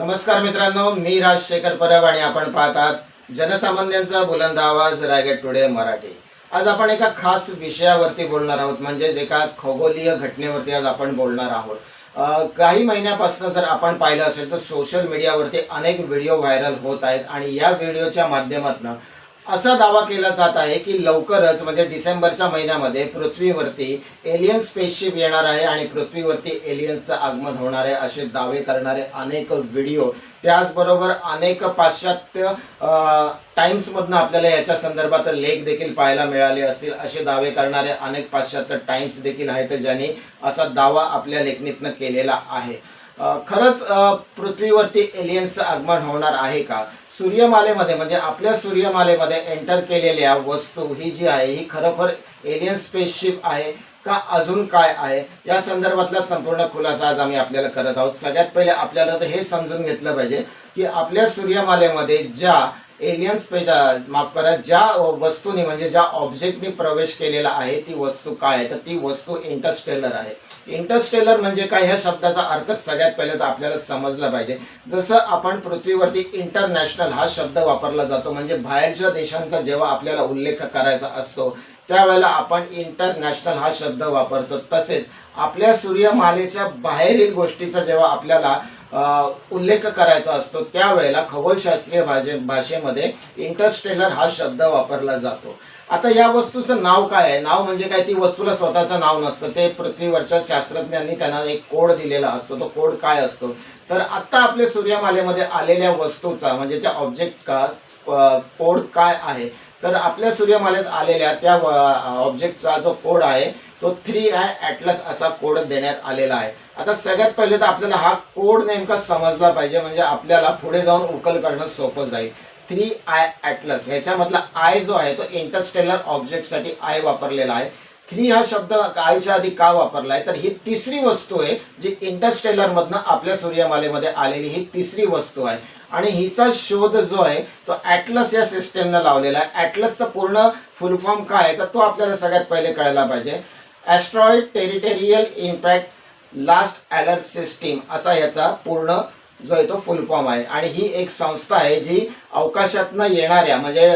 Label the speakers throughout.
Speaker 1: नमस्कार मित्रांनो मी राजशेखर परब आणि आपण पाहतात जनसामान्यांचा बुलंद आवाज रायगड टुडे मराठी. आज आपण एका खास विषयावरती बोलणार आहोत म्हणजेच एका खगोलीय घटनेवरती आज आपण बोलणार आहोत. काही महिन्यापासून जर आपण पाहिलं असेल तर सोशल मीडियावरती अनेक व्हिडिओ व्हायरल होत आहेत आणि या व्हिडिओच्या माध्यमातून असा दावा केला जात आहे की लवकरच म्हणजे डिसेंबरच्या महिन्यामध्ये पृथ्वीवरती एलियन स्पेसशिप येणार आहे आणि पृथ्वीवरती एलियन्सचं आगमन होणार आहे असे दावे करणारे अनेक व्हिडिओ त्याचबरोबर अनेक पाश्चात्य टाइम्समधनं आपल्याला याच्या संदर्भात लेख देखील पाहायला मिळाले असतील असे दावे करणारे अनेक पाश्चात्य टाइम्स देखील आहेत ज्यांनी असा दावा आपल्या लेखणीतनं केलेला आहे. खरंच पृथ्वीवरती एलियन्सचं आगमन होणार आहे का? सूर्यमालेमध्ये म्हणजे आपल्या सूर्यमालेमध्ये एंटर केलेल्या वस्तू ही जी आहे ही खरोखर एलियन स्पेसशिप आहे का अजून काय आहे? या संदर्भातला संपूर्ण खुलासा आज आम्ही आपल्याला करत आहोत. सगळ्यात पहिले आपल्याला तर हे समजून घेतलं पाहिजे की आपल्या सूर्यमालेमध्ये ज्या एलियन स्पेस माफ करा ज्या वस्तूने म्हणजे ज्या ऑब्जेक्टने प्रवेश केलेला आहे ती वस्तू काय आहे? तर ती वस्तू इंटरस्टेलर आहे. इंटरस्टेलर म्हणजे काय? ह्या शब्दाचा अर्थ सगळ्यात पहिले तर आपल्याला समजला पाहिजे. जसं आपण पृथ्वीवरती इंटरनॅशनल हा शब्द वापरला जातो म्हणजे बाहेरच्या देशांचा जेव्हा आपल्याला उल्लेख करायचा असतो त्यावेळेला आपण इंटरनॅशनल हा शब्द वापरतो. तसेच आपल्या सूर्यमालेच्या बाहेरील गोष्टीचा जेव्हा आपल्याला उल्लेख करायचा असतो त्यावेळेला खगोलशास्त्रीय भाषे भाषेमध्ये इंटरस्टेलर हा शब्द वापरला जातो. आता या वस्तूचं नाव काय आहे? नाव म्हणजे काय? ती वस्तूला स्वतःचं नाव नसतं. ते पृथ्वीवरच्या शास्त्रज्ञांनी त्यांना एक कोड दिलेला असतो. तो कोड काय असतो? तर आत्ता आपल्या सूर्यमालेमध्ये आलेल्या वस्तूचा म्हणजे त्या ऑब्जेक्टचा कोड काय आहे? तर आपल्या सूर्यमालेत आलेल्या त्या ऑब्जेक्टचा जो कोड आहे तो थ्री आय ॲटलस असा कोड देण्यात आलेला आहे. आता सगळ्यात पहिले तर आपल्याला हा कोड नेमका समजला पाहिजे म्हणजे आपल्याला पुढे जाऊन उकल करणं सोपं जाईल. थ्री आय ॲटलस ह्याच्यामधला आय जो आहे तो इंटरस्टेलर ऑब्जेक्टसाठी आय वापरलेला आहे. थ्री हा शब्द आयच्या आधी का वापरला आहे? तर ही तिसरी वस्तू आहे जी इंटरस्टेलरमधनं आपल्या सूर्यमालेमध्ये आलेली ही तिसरी वस्तू आहे. आणि हिचा शोध जो आहे तो ॲटलस या सिस्टमनं लावलेला आहे. ॲटलसचा पूर्ण फुल फॉर्म काय आहे? तर तो आपल्याला सगळ्यात पहिले कळायला पाहिजे. Asteroid terrestrial impact last alert system असा याचा पूर्ण जो आहे तो फुल फॉर्म आहे. आणि ही एक संस्था आहे जी अवकाशातनं येणाऱ्या म्हणजे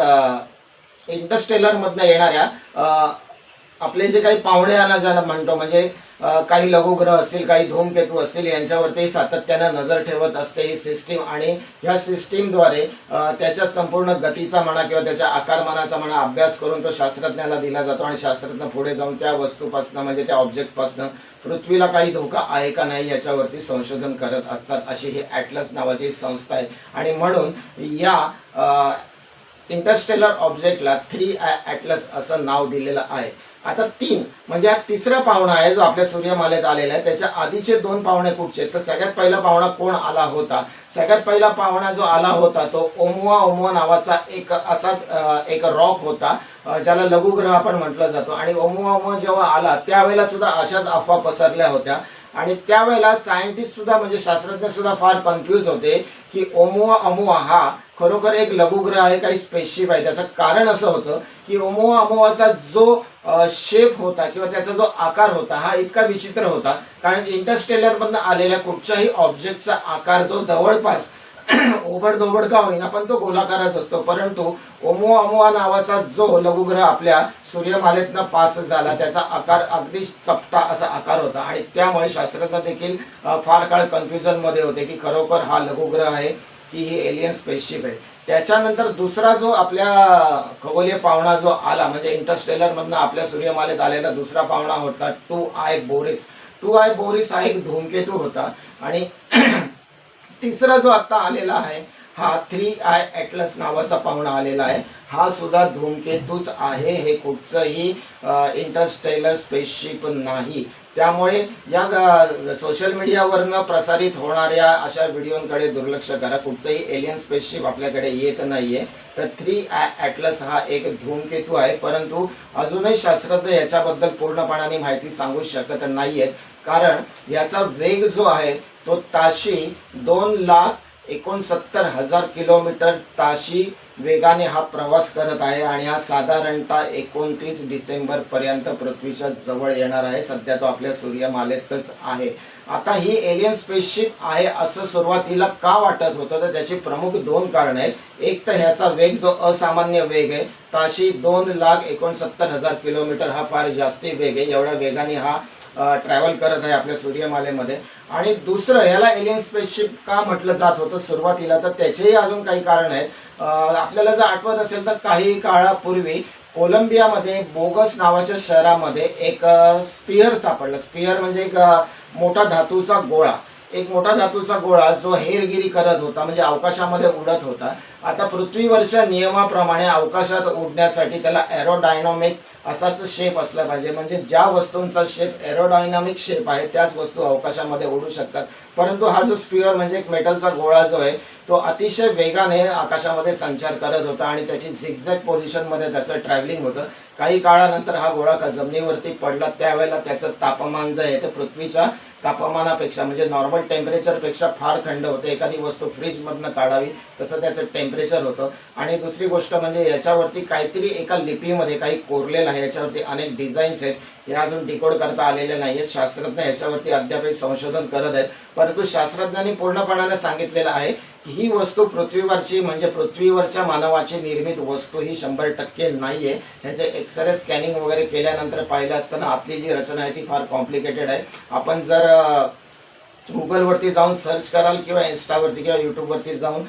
Speaker 1: इंटरस्टेलरमधनं येणाऱ्या आपले जे काही पाहुणे आला ज्याला म्हणतो म्हणजे काही लघुग्रह असतील काही धूमकेतू असतील यांच्यावरती सातत्यानं नजर ठेवत असते ही सिस्टीम आणि ह्या सिस्टीमद्वारे त्याच्या संपूर्ण गतीचा म्हणा किंवा त्याच्या आकारमानाचा म्हणा अभ्यास करून तो शास्त्रज्ञाला दिला जातो आणि शास्त्रज्ञ पुढे जाऊन त्या वस्तूपासनं म्हणजे त्या ऑब्जेक्टपासनं पृथ्वीला काही धोका आहे का नाही याच्यावरती संशोधन करत असतात अशी ही ॲटलस नावाची संस्था आहे. आणि म्हणून या इंटरस्टेलर ऑब्जेक्टला थ्री ॲटलस असं नाव दिलेलं आहे. आता तीन म्हणजे हा तिसरा पाहुणा आहे जो आपल्या सूर्यमालेत आलेला आहे. त्याच्या आधीचे दोन पाहुणे कुठचे आहेत? तर सगळ्यात पहिला पाहुणा कोण आला होता? सगळ्यात पहिला पाहुणा जो आला होता तो ओमुआ ओमुआ नावाचा एक असाच एक रॉक होता. ज्याला लघुग्रह आपण म्हटलं जातो. आणि ओमुआ जेव्हा आला त्यावेळेला सुद्धा अशाच अफवा पसरल्या होत्या. आणि त्यावेळेला सायंटिस्ट सुद्धा म्हणजे शास्त्रज्ञ सुद्धा फार कन्फ्यूज होते की ओमुआ अमुआ हा खरोखर एक लघुग्रह आहे काही स्पेसशिप आहे. त्याचं कारण असं होतं की ओमुआ अमुआचा जो शेप होता किंवा त्याचा जो आकार होता हा इतका विचित्र होता. कारण इंटरस्टेलरमधनं आलेल्या कुठच्याही ऑब्जेक्टचा आकार जो जवळपास ओबडधोबड का होईना पण तो गोलाकारच असतो. परंतु ओमो अमोआ नावाचा जो लघुग्रह आपल्या सूर्यमालेतनं पास झाला त्याचा आकार अगदी चपटा असा आकार होता. आणि त्यामुळे शास्त्रज्ञ देखील फार काळ कन्फ्युजनमध्ये होते की खरोखर हा लघुग्रह आहे की ही एलियन स्पेसशिप आहे. त्याच्यानंतर दुसरा जो आपल्या खगोलीय पाहुणा जो आला म्हणजे इंटरस्टेलर मधनं आपल्या सूर्यमालेत आलेला दुसरा पाहुणा होता two I Boris. Two I Boris हा एक धूमकेतू होता. आणि तिसरा जो आता आलेला आहे हा थ्री आय ॲटलस नावाचा पाहुणा आलेला आहे. हा सुद्धा धूमकेतूच आहे. हे कुठचंही इंटरस्टेलर स्पेसशिप नाही. त्यामुळे या सोशल मीडियावरनं प्रसारित होणाऱ्या अशा व्हिडिओंकडे दुर्लक्ष करा. कुठचंही एलियन स्पेसशिप आपल्याकडे येत नाहीये. तर थ्री आय ॲटलस हा एक धूमकेतू आहे. परंतु अजूनही शास्त्रज्ञ याच्याबद्दल पूर्णपणाने माहिती सांगू शकत नाहीयेत. कारण याचा वेग जो आहे तो ताशी दोन लाख एकोणसत्तर हजार किलोमीटर ताशी वेगाने हा प्रवास करत आहे आणि हा साधारणतः एकोणतीस डिसेंबर पर्यंत पृथ्वीच्या जवळ येणार आहे. सध्या तो आपल्या सूर्यमालेतच आहे. आता ही एलियन स्पेसशिप आहे असं सुरुवातीला का वाटत होतं? तर त्याची प्रमुख दोन कारण आहेत. एक तर ह्याचा वेग जो असामान्य वेग आहे ताशी दोन लाख एकोणसत्तर हजार किलोमीटर हा फार जास्ती वेग आहे. एवढ्या वेगाने हा ट्रॅव्हल करत आहे आपल्या सूर्यमालेमध्ये. आणि दुसरं ह्याला एलियन स्पेसशिप का म्हटलं जात होतं सुरुवातीला तर त्याचेही अजून काही कारण आहे आपल्याला जर आठवत असेल तर काही काळापूर्वी कोलंबियामध्ये बोगस नावाच्या शहरामध्ये एक स्पियर सापडला. स्पियर म्हणजे एक मोठा धातूचा गोळा. एक मोठा धातूचा गोळा जो हेरगिरी करत होता म्हणजे अवकाशामध्ये उडत होता. आता पृथ्वीवरच्या नियमाप्रमाणे अवकाशात उडण्यासाठी त्याला एरोडायनॉमिक असाच शेप असला पाहिजे. म्हणजे ज्या वस्तूंचा शेप एरोडायनामिक शेप आहे त्याच वस्तू अवकाशामध्ये उडू शकतात. परंतु हा जो स्पिअर म्हणजे एक मेटलचा गोळा जो आहे तो अतिशय वेगाने आकाशामध्ये संचार करत होता आणि त्याची झिगझॅग पोझिशनमध्ये त्याचं ट्रॅव्हलिंग होतं. काही काळानंतर हा गोळा जमिनीवरती पडला. त्यावेळेला त्याचं तापमान जे आहे ते पृथ्वीच्या तापमानापेक्षा म्हणजे नॉर्मल टेम्परेचरपेक्षा फार थंड होते. एखादी वस्तू फ्रीजमधनं काढावी तसं त्याचं टेम्परेचर होतं. आणि दुसरी गोष्ट म्हणजे याच्यावरती काहीतरी एका लिपीमध्ये काही कोरलेलं आहे. याच्यावरती अनेक डिझाईन्स आहेत. हे अजून डिकोड करता आलेले नाही आहेत शास्त्रज्ञ याच्यावरती अद्यापही संशोधन करत आहेत. परंतु शास्त्रज्ञांनी पूर्णपणाने सांगितलेलं आहे की ही वस्तू पृथ्वीवरची म्हणजे पृथ्वीवरच्या मानवाची निर्मित वस्तू ही शंभर टक्के नाही आहे ह्याचे एक्सरे स्कॅनिंग वगैरे केल्यानंतर पाहिलं असताना आपली जी रचना आहे ती फार कॉम्प्लिकेटेड आहे. आपण जर गुगलवरती जाऊन सर्च कराल किंवा इन्स्टावरती किंवा यूट्यूबवरती जाऊन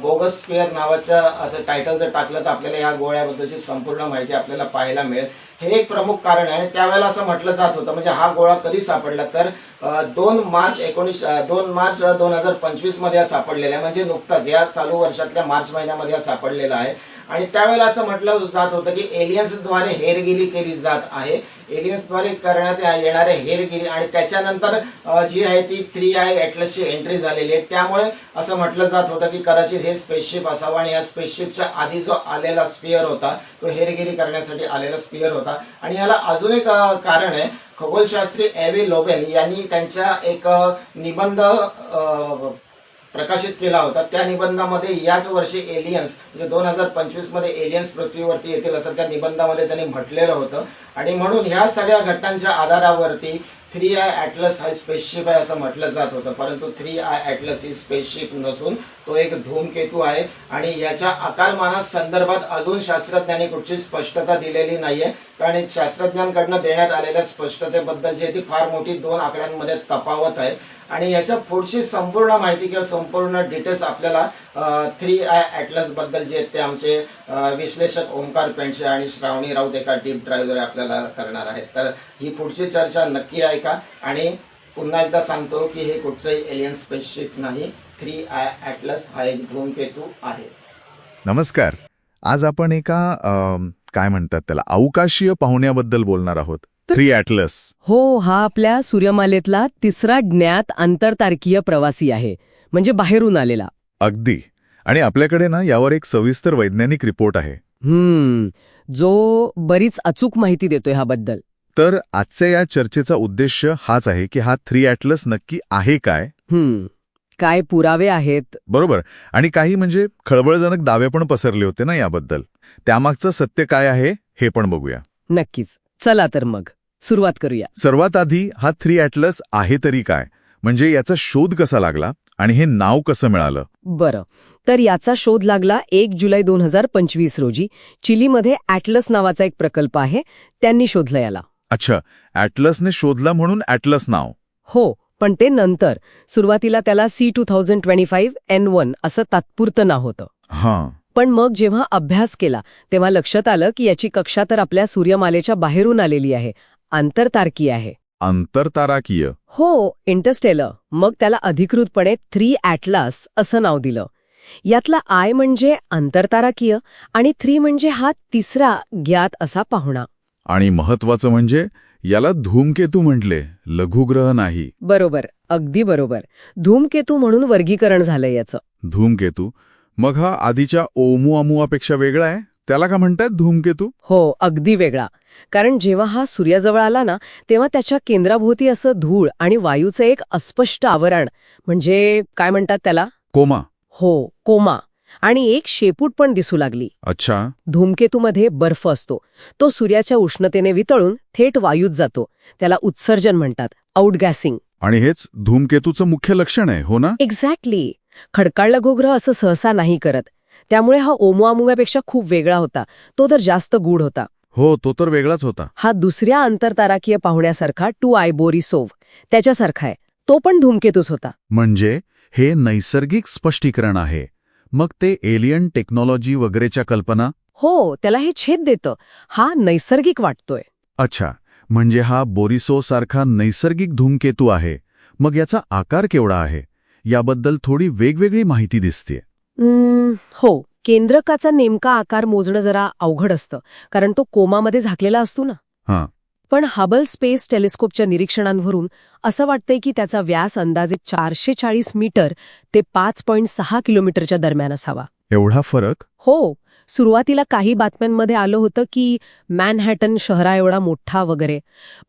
Speaker 1: बोगस स्पेअर नावाचं असं टायटल जर टाकलं तर आपल्याला या गोळ्याबद्दलची संपूर्ण माहिती आपल्याला पाहायला मिळेल. हे एक प्रमुख कारण आहे. त्यावेळेला असं म्हटलं जात होतं म्हणजे हा गोळा कधी सापडला? तर दोन मार्च एकोणीस दोन मार्च दोन हजार पंचवीसमध्ये हा सापडलेला आहे. म्हणजे नुकताच या चालू वर्षातल्या मार्च महिन्यामध्ये हा सापडलेला आहे. आणि त्यावेळेला असं म्हटलं जात होतं की एलियन्सद्वारे हेरगिरी केली जात आहे. एलियन्सद्वारे करण्यात येणारे हेरगिरी आणि त्याच्यानंतर जी आहे ती थ्री आय ॲटलसची एंट्री झालेली आहे. त्यामुळे असं म्हटलं जात होतं की कदाचित हे स्पेसशिप असावं आणि या स्पेसशिपच्या आधी जो आलेला स्पियर होता तो हेरगिरी करण्यासाठी आलेला स्पियर होता. आणि याला अजून एक कारण आहे. खगोलशास्त्री एव्ही लोबेन यांनी त्यांच्या एक निबंध प्रकाशित केला होता. त्या निबंधामध्ये याच वर्षी एलियन्स म्हणजे दोन हजार पंचवीसमध्ये एलियन्स पृथ्वीवरती येतील असं त्या निबंधामध्ये त्यांनी म्हटलेलं होतं. आणि म्हणून ह्या सगळ्या घटनांच्या आधारावरती थ्री आय ॲटलस हा स्पेसशिप आहे असं म्हटलं जात होतं परंतु थ्री आय ॲटलस ही स्पेसशिप नसून तो एक धूमकेतू आहे आणि याच्या आकारमाना संदर्भात अजून शास्त्रज्ञांनी कुठची स्पष्टता दिलेली नाही आहे कारण शास्त्रज्ञांकडनं देण्यात आलेल्या स्पष्टतेबद्दल जी ती फार मोठी दोन आकड्यांमध्ये तपावत आहे. आणि याच्या पुढची संपूर्ण माहिती किंवा संपूर्ण डिटेल्स आपल्याला थ्री आय ॲटलसबद्दल जे आहेत ते आमचे विश्लेषक ओंकार पेंडसे आणि श्रावणी राऊत एका डीप ड्राईव्हद्वारे आपल्याला करणार आहेत. तर ही पुढची चर्चा नक्की ऐका आणि पुन्हा एकदा सांगतो की हे कुठचंही एलियन स्पेसशिप नाही. थ्री आय ॲटलस हा एक धूमकेतू आहे.
Speaker 2: नमस्कार. आज आपण एका काय म्हणतात त्याला अवकाशीय पाहुण्याबद्दल बोलणार आहोत. थ्री ॲटलस
Speaker 3: हो हा आपल्या सूर्यमालेतला तिसरा ज्ञात आंतरतारकीय प्रवासी आहे. म्हणजे बाहेरून आलेला.
Speaker 2: अगदी. आणि आपल्याकडे ना यावर एक सविस्तर वैज्ञानिक रिपोर्ट आहे.
Speaker 3: हम्म. जो बरीच अचूक माहिती देतोय ह्याबद्दल.
Speaker 2: तर आजच्या या चर्चेचा उद्देश हाच आहे की हा थ्री ॲटलस नक्की आहे काय?
Speaker 3: हम्म. काय पुरावे आहेत?
Speaker 2: बरोबर. आणि काही म्हणजे खळबळजनक दावे पण पसरले होते ना याबद्दल. त्यामागचं सत्य काय आहे हे पण बघूया.
Speaker 3: नक्कीच. चला तर मग. सुरुवात करूया.
Speaker 2: सर्वात आधी हा थ्री ॲटलस आहे तरी काय? म्हणजे याचा शोध कसा लागला? आणि हे नाव कसं मिळालं?
Speaker 3: बरं. तर याचा शोध लागला एक जुलै दोन हजार पंचवीस रोजी. चिलीमध्ये ॲटलस नावाचा एक प्रकल्प आहे. त्यांनी शोधलं याला.
Speaker 2: अच्छा. ॲटलसने शोधला म्हणून ॲटलस नाव.
Speaker 3: हो पण ते नंतर. सुरुवातीला त्याला C two thousand twenty five N one असं तात्पुरतं नाव होतं.
Speaker 2: हां.
Speaker 3: पण मग जेव्हा अभ्यास केला तेव्हा लक्षात आलं की याची कक्षा तर आपल्या सूर्यमालेच्या बाहेरून आलेली आहे. आंतरतारकीय आहे.
Speaker 2: आंतरताराकीय.
Speaker 3: हो इंटरस्टेलर. मग त्याला अधिकृतपणे थ्री ॲटलास असं नाव दिलं. यातला आय म्हणजे आंतरताराकीय आणि थ्री म्हणजे हा तिसरा ज्ञात असा पाहुणा.
Speaker 2: आणि महत्वाचं म्हणजे याला धूमकेतू म्हटले लघुग्रह नाही.
Speaker 3: बरोबर अगदी बरोबर. धूमकेतू म्हणून वर्गीकरण झालं याचं.
Speaker 2: धूमकेतू? मग हा आधीच्या ओमुआमुआपेक्षा वेगळा आहे? त्याला का म्हणतात धूमकेतू?
Speaker 3: हो अगदी वेगळा. कारण जेव्हा हा सूर्याजवळ आला ना तेव्हा त्याच्या केंद्राभोवती असं धूळ आणि वायूचं एक अस्पष्ट आवरण म्हणजे काय म्हणतात त्याला?
Speaker 2: कोमा.
Speaker 3: हो कोमा. आणि एक शेपूट पण दिसू लागली.
Speaker 2: अच्छा.
Speaker 3: धूमकेतूमध्ये बर्फ असतो. तो सूर्याच्या उष्णतेने वितळून थेट वायूत जातो. त्याला उत्सर्जन म्हणतात आउटगॅसिंग.
Speaker 2: आणि हेच धूमकेतूचं मुख्य लक्षण आहे हो ना?
Speaker 3: एक्झॅक्टली. खडकाळला घोग्र असं सहसा नाही करत. त्यामुळे हा ओमुआमुव्यापेक्षा खूप वेगळा होता. तो तर जास्त गूढ होता.
Speaker 2: हो तो तर वेगळाच होता.
Speaker 3: हा दुसऱ्या आंतरताराकीय पाहुण्यासारखा टू आय बोरिसोव त्याच्यासारखा आहे. तो पण धूमकेतूच होता.
Speaker 2: म्हणजे हे नैसर्गिक स्पष्टीकरण आहे. मग ते एलियन टेक्नॉलॉजी वगैरेच्या कल्पना?
Speaker 3: हो त्याला हे छेद देतं. हा नैसर्गिक वाटतोय.
Speaker 2: अच्छा म्हणजे हा बोरिसो सारखा नैसर्गिक धूमकेतू आहे. मग याचा आकार केवढा आहे? याबद्दल थोडी वेगवेगळी माहिती दिसते
Speaker 3: हो केंद्रकाचा नेमका आकार मोजणं जरा अवघड असतं कारण तो कोमामध्ये झाकलेला असतो ना.
Speaker 2: हां.
Speaker 3: पण हबल स्पेस टेलिस्कोपच्या निरीक्षणांवरून असं वाटतंय की त्याचा व्यास अंदाजे चारशे चाळीस मीटर ते पाच पॉईंट सहा किलोमीटरच्या दरम्यान असावा.
Speaker 2: एवढा फरक?
Speaker 3: हो सुरुवातीला काही बातम्यांमध्ये आलं होतं की मॅनहॅटन शहरा एवढा मोठा वगैरे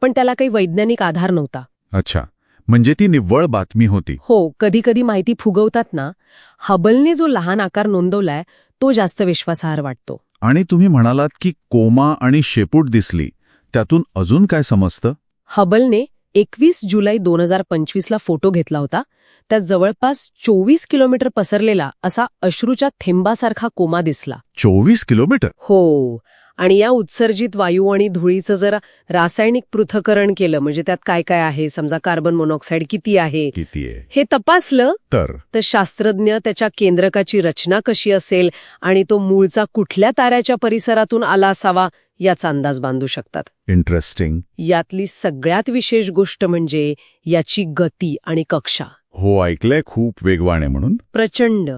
Speaker 3: पण त्याला काही वैज्ञानिक आधार नव्हता.
Speaker 2: अच्छा. म्हणजे ती निव्वळ बातमी होती.
Speaker 3: हो कधी कधी माहिती फुगवतात ना हबलने जो लहान आकार नोंदवलाय तो जास्त विश्वासार्ह वाटतो.
Speaker 2: आणि तुम्ही म्हणालात की कोमा आणि शेपूट दिसली त्यातून अजून काय समजतं?
Speaker 3: हबलने एकवीस जुलै दोन हजार पंचवीसला फोटो घेतला होता त्यात जवळपास चोवीस किलोमीटर पसरलेला असा अश्रूच्या थेंबासारखा कोमा दिसला.
Speaker 2: चोवीस किलोमीटर?
Speaker 3: हो आणि या उत्सर्जित वायू आणि धुळीचं जरा रासायनिक पृथक्करण केलं म्हणजे त्यात काय काय आहे? समजा कार्बन मोनॉक्साईड किती आहे?
Speaker 2: किती आहे?
Speaker 3: हे तपासलं.
Speaker 2: तर?
Speaker 3: तर शास्त्रज्ञ त्याच्या केंद्रकाची रचना कशी असेल आणि तो मूळचा कुठल्या ताऱ्याच्या परिसरातून आला असावा याचा अंदाज बांधू शकतात.
Speaker 2: इंटरेस्टिंग
Speaker 3: यातली सगळ्यात विशेष गोष्ट म्हणजे याची गती आणि कक्षा.
Speaker 2: हो ऐकलंय खूप वेगवान आहे म्हणून.
Speaker 3: प्रचंड.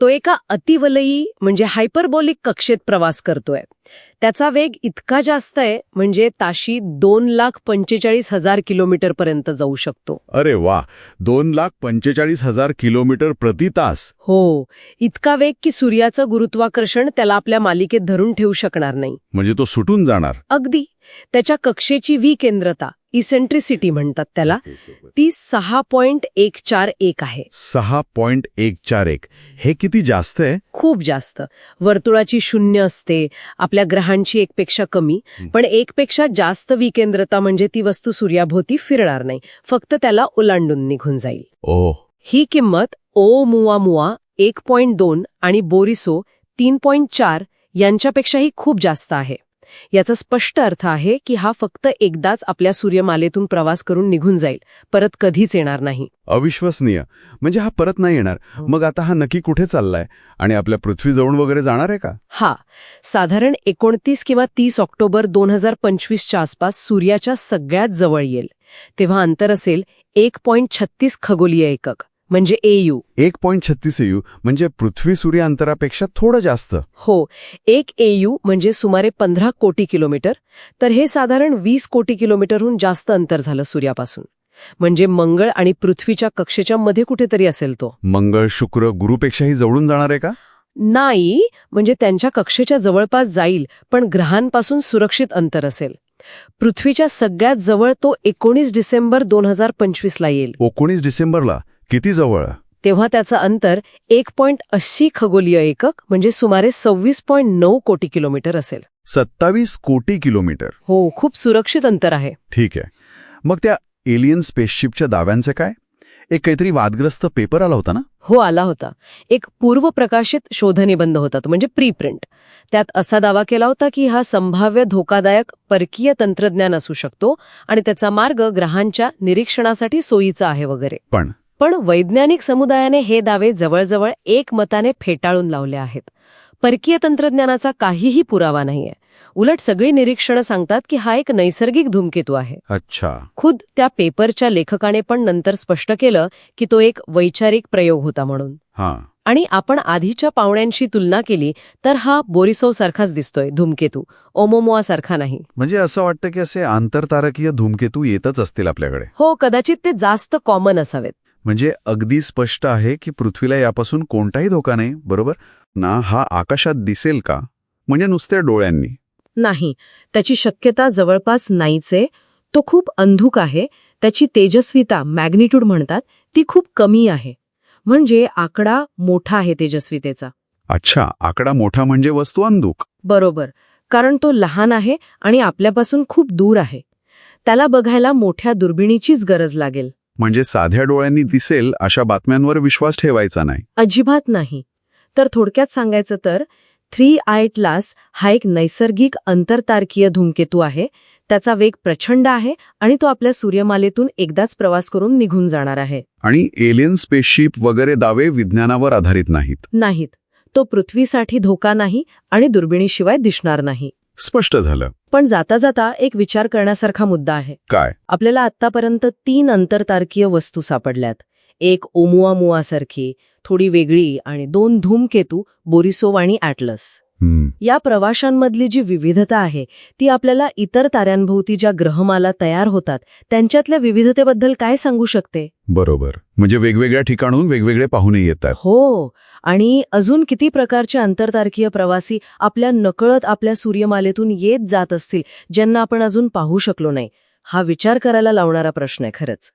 Speaker 3: तो एका अतिवलयी म्हणजे हायपरबॉलिक कक्षेत प्रवास करतोय. त्याचा वेग इतका जास्त आहे म्हणजे ताशी दोन लाख पंचेचाळीस हजार किलोमीटर पर्यंत जाऊ शकतो.
Speaker 2: अरे वा! दोन लाख पंचेचाळीस हजार किलोमीटर प्रति तास.
Speaker 3: हो. इतका वेग की सूर्याचं गुरुत्वाकर्षण त्याला आपल्या मालिकेत धरून ठेवू शकणार नाही.
Speaker 2: म्हणजे तो सुटून जाणार.
Speaker 3: अगदी. त्याच्या कक्षेची विकेंद्रता इसेंट्रिसिटी म्हणतात त्याला. ती सहा पॉइंट एक चार एक आहे.
Speaker 2: सहा पॉइंट एक चार एक. हे किती जास्त आहे?
Speaker 3: खूप जास्त. वर्तुळाची शून्य असते आपल्या ग्रहांची एकपेक्षा कमी पण एकपेक्षा जास्त विकेंद्रता म्हणजे ती वस्तू सूर्याभोवती फिरणार नाही. फक्त त्याला ओलांडून निघून जाईल.
Speaker 2: ओ
Speaker 3: ही किंमत ओ मुआ मुआ एक पॉइंट दोन आणि बोरिसो तीन पॉइंट चार यांच्यापेक्षाही खूप जास्त आहे. याचा स्पष्ट अर्थ आहे की हा फक्त एकदाच आपल्या सूर्यमालेतून प्रवास करून निघून जाईल परत कधीच येणार नाही.
Speaker 2: अविश्वसनीय. म्हणजे हा परत नाही येणार. मग आता हा नक्की कुठे चाललाय? आणि आपल्या पृथ्वीजवळ वगैरे जाणार आहे का?
Speaker 3: हा. साधारण एकोणतीस किंवा तीस ऑक्टोबर दोन हजार पंचवीसच्या आसपास सूर्याच्या सगळ्यात जवळ येईल. तेव्हा अंतर असेल एक पॉइंट छत्तीस खगोलीय एकक. म्हणजे एयू.
Speaker 2: एक पॉइंट छत्तीस यू म्हणजे पृथ्वी सूर्य अंतरापेक्षा थोडं जास्त.
Speaker 3: हो एक एयू म्हणजे सुमारे पंधरा कोटी किलोमीटर तर हे साधारण वीस कोटी किलोमीटरहून जास्त अंतर झालं सूर्यापासून. म्हणजे मंगळ आणि पृथ्वीच्या कक्षेच्या मध्ये कुठेतरी असेल तो.
Speaker 2: मंगळ शुक्र गुरुपेक्षाही जवळून जाणार आहे का?
Speaker 3: नाही म्हणजे त्यांच्या कक्षेच्या जवळपास जाईल पण ग्रहांपासून सुरक्षित अंतर असेल. पृथ्वीच्या सगळ्यात जवळ तो एकोणीस डिसेंबर दोन हजार पंचवीसला येईल.
Speaker 2: एकोणीस डिसेंबरला? किती जवळ?
Speaker 3: तेव्हा त्याचं अंतर एक पॉइंट अस्सी खगोलीय एकक म्हणजे सुमारे सव्वीस पॉइंट नऊ कोटी किलोमीटर असेल.
Speaker 2: सत्तावीस कोटी किलोमीटर.
Speaker 3: हो खूप सुरक्षित अंतर आहे.
Speaker 2: ठीक आहे. मग त्या एलियन स्पेसशिपच्या दाव्यांचं काय? एक काहीतरी वादग्रस्त पेपर आला होता ना?
Speaker 3: हो आला होता. एक पूर्वप्रकाशित शोधनिबंध होता तो म्हणजे प्रीप्रिंट त्यात असा दावा केला होता की हा संभाव्य धोकादायक परकीय तंत्रज्ञान असू शकतो आणि त्याचा मार्ग ग्रहांच्या निरीक्षणासाठी सोयीचा आहे वगैरे.
Speaker 2: पण
Speaker 3: पण वैज्ञानिक समुदायाने हे दावे जवळजवळ एकमताने फेटाळून लावले आहेत. परकीय तंत्रज्ञानाचा काहीही पुरावा नाहीये. उलट सगळी निरीक्षणं सांगतात की हा एक नैसर्गिक धूमकेतू आहे.
Speaker 2: अच्छा.
Speaker 3: खुद त्या पेपरच्या लेखकाने पण नंतर स्पष्ट केलं की तो एक वैचारिक प्रयोग होता म्हणून.
Speaker 2: हां.
Speaker 3: आणि आपण आधीच्या पाहुण्यांशी तुलना केली तर हा बोरिसोव सारखाच दिसतोय धूमकेतू. ओमोमोआ सारखा नाही.
Speaker 2: म्हणजे असं वाटतं की असे आंतरतारकीय धूमकेतू येतच असतील आपल्याकडे.
Speaker 3: हो कदाचित ते जास्त कॉमन असावेत.
Speaker 2: म्हणजे अगदी स्पष्ट आहे की पृथ्वीला यापासून कोणताही धोका नाही बरोबर? ना हा आकाशात दिसेल का? म्हणजे नुसत्या डोळ्यांनी.
Speaker 3: नाही त्याची शक्यता जवळपास नाहीच तो खूप अंधुक आहे. त्याची तेजस्विता मॅग्निट्यूड म्हणतात ती खूप कमी आहे. म्हणजे आकडा मोठा आहे तेजस्वितेचा.
Speaker 2: अच्छा आकडा मोठा म्हणजे वस्तू अंधुक.
Speaker 3: बरोबर कारण तो लहान आहे आणि आपल्यापासून खूप दूर आहे. त्याला बघायला मोठ्या दुर्बिणीचीच गरज लागेल.
Speaker 2: म्हणजे साध्या डोळ्यांनी दिसेल अशा बातम्यांवर विश्वास ठेवायचा नाही.
Speaker 3: अजिबात नाही. तर थोडक्यात सांगायचं तर थ्री आयटलास हा एक नैसर्गिक अंतरतारकीय धूमकेतू आहे. त्याचा वेग प्रचंड आहे आणि तो आपल्या सूर्यमालेतून एकदाच प्रवास करून निघून जाणार आहे.
Speaker 2: आणि एलियन स्पेसशिप वगैरे दावे विज्ञानावर आधारित नाहीत.
Speaker 3: नाहीत. तो पृथ्वीसाठी धोका नाही आणि दुर्बिणीशिवाय दिसणार नाही.
Speaker 2: स्पष्ट झालं.
Speaker 3: पण जाता जाता एक विचार करण्यासारखा मुद्दा आहे.
Speaker 2: काय?
Speaker 3: आपल्याला आत्तापर्यंत तीन अंतरतारकीय वस्तू सापडल्यात. एक ओमुआमुआसारखी थोडी वेगळी आणि दोन धूमकेतू बोरिसोव आणि ॲटलस.
Speaker 2: हम्म,
Speaker 3: या प्रवाशांमधली जी विविधता आहे ती आपल्याला इतर ताऱ्यांभोवती ज्या ग्रहमाला तयार होतात त्यांच्यातल्या विविधतेबद्दल काय सांगू शकते?
Speaker 2: बरोबर. म्हणजे वेगवेगळ्या ठिकाणून वेगवेगळे पाहुणे येतात.
Speaker 3: हो. आणि अजून किती प्रकारचे आंतरतारकीय प्रवासी आपल्या नकळत आपल्या सूर्यमालेतून येत जात असतील ज्यांना आपण अजून पाहू शकलो नाही? हा विचार करायला लावणारा प्रश्न आहे खरंच.